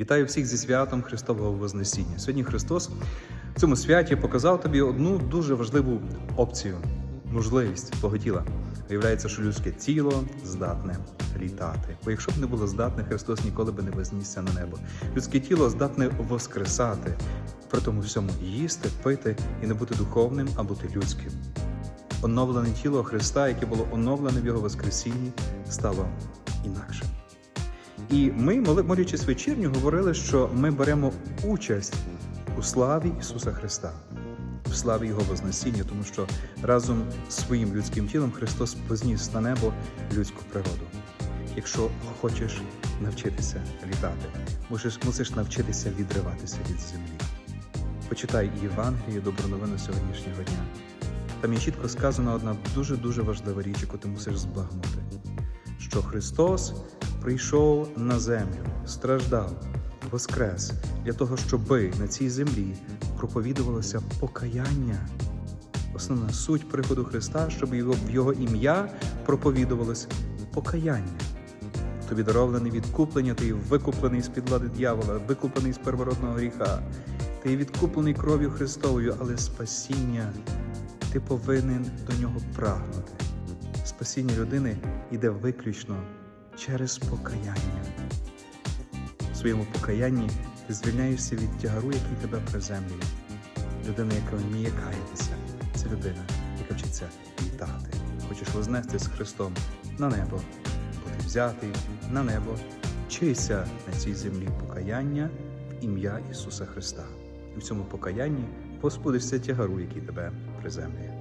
Вітаю всіх зі святом Христового Вознесіння. Сьогодні Христос в цьому святі показав тобі одну дуже важливу опцію, можливість твого тіла. Виявляється, що людське тіло здатне літати. Бо якщо б не було здатне, Христос ніколи би не вознісся на небо. Людське тіло здатне воскресати, при тому всьому їсти, пити і не бути духовним, а бути людським. Оновлене тіло Христа, яке було оновлене в Його Воскресінні, стало інакшим. І ми, молячись вечірню, говорили, що ми беремо участь у славі Ісуса Христа, в славі Його Вознесіння, тому що разом з своїм людським тілом Христос позніс на небо людську природу. Якщо хочеш навчитися літати, мусиш, мусиш навчитися відриватися від землі. Почитай Євангеліє, добру новину сьогоднішнього дня. Там є чітко сказана одна дуже дуже важлива річ, яку ти мусиш збагнути що Христос прийшов на землю, страждав, воскрес для того, щоби на цій землі проповідувалося покаяння. Основна суть приходу Христа, щоб його, в Його ім'я проповідувалося покаяння. Тобі дароване відкуплення, ти викуплений з-під влади дьявола, викуплений з первородного гріха. Ти відкуплений кров'ю Христовою, але спасіння ти повинен до нього прагнути. Спасіння людини йде виключно через покаяння. В своєму покаянні ти звільняєшся від тягару, який тебе приземлює. Людина, яка вміє каятися, це людина, яка вчиться літати. Хочеш вознести з Христом на небо, бути взятий на небо, вчися на цій землі покаяння в ім'я Ісуса Христа. І в цьому покаянні позбудешся тягару, який тебе приземлює.